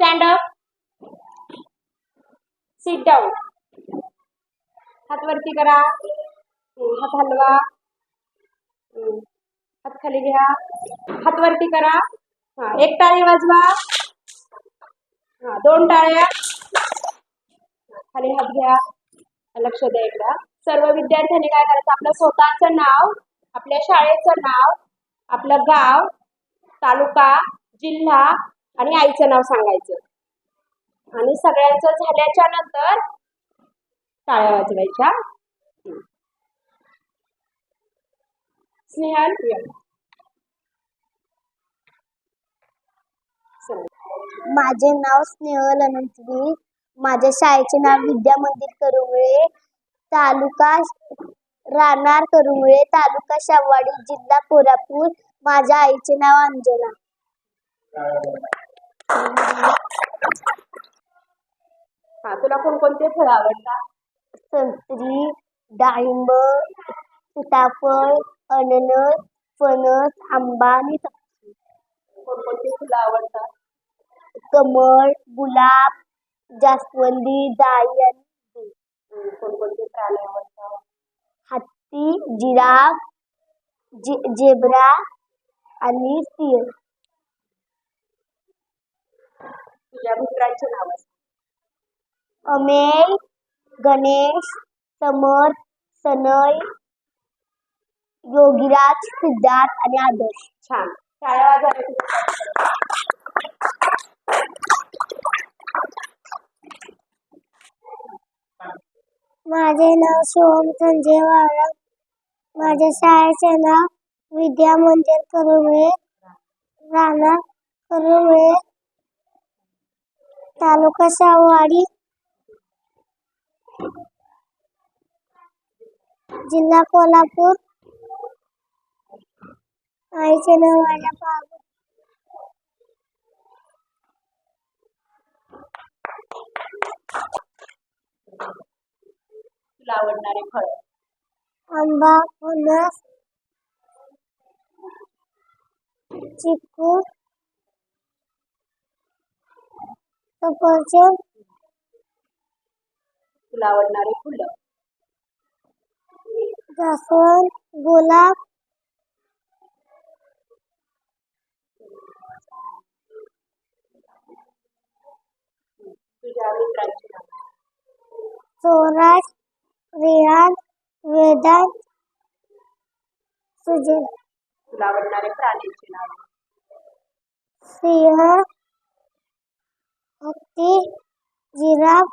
Stand up sit down हात वरती करा. हात हलवा. हात खाली घ्या. हात वरती करा. हा एक टाळी वाजवा. हा दोन टाळ्या. खाली हात घ्या. लक्ष द्या सर्व विद्यार्थ्यांनी काय करायचं? आपलं स्वतःचं नाव आपल्या शाळेचं नाव आपलं गाव तालुका जिल्हा आणि आईचं नाव सांगायचं. आणि सगळ्यांचं झाल्याच्यानंतर टाळ्या वाजवायच्या. स्नेहल माझे नाव स्नेहल अनंतवी माझ्या शाळेचे नाव विद्या मंदिर करुमुळे तालुका राहणार करुमुळे तालुका शाहवाडी जिल्हा कोल्हापूर माझ्या आईचे नाव अंजना. हा तुला कोणकोणते फळं आवडतात? संत्री डाळिंब सीताफळ अननस फणस आंबा आणि. कोणकोणती फुलं आवडतात? कमळ गुलाब जास्वंदी जाई आणि कोणकोणते प्राणी आवडतात? हत्ती जिराफ जे जेब्रा आणि सिंह. तुझ्या मित्रांचे नाव अमेय गणेश समर्थ सनय योगीराज सिद्धार्थ आणि आदर्श. छान. वाजवायला माझे नाव शिवम संजय वाळक माझ्या शाळेचे नाव विद्या मंदिर करुमुळे राहणार करुमुळे तालुका शाहवाडी जिल्हा कोल्हापूर. आईचे नाव माझ्या बाबू तुला आवडणारे फळ? आंबा फणस चिकू सफरचंद तुला आवडणारे फुलं. जास्वंद गुलाब. तुझ्या मित्रांचे नाव. स्वराज रिहान वेदांत सुजय. तुला आवडणारे प्राण्यांचे नाव. सिंह हत्ती जिराफ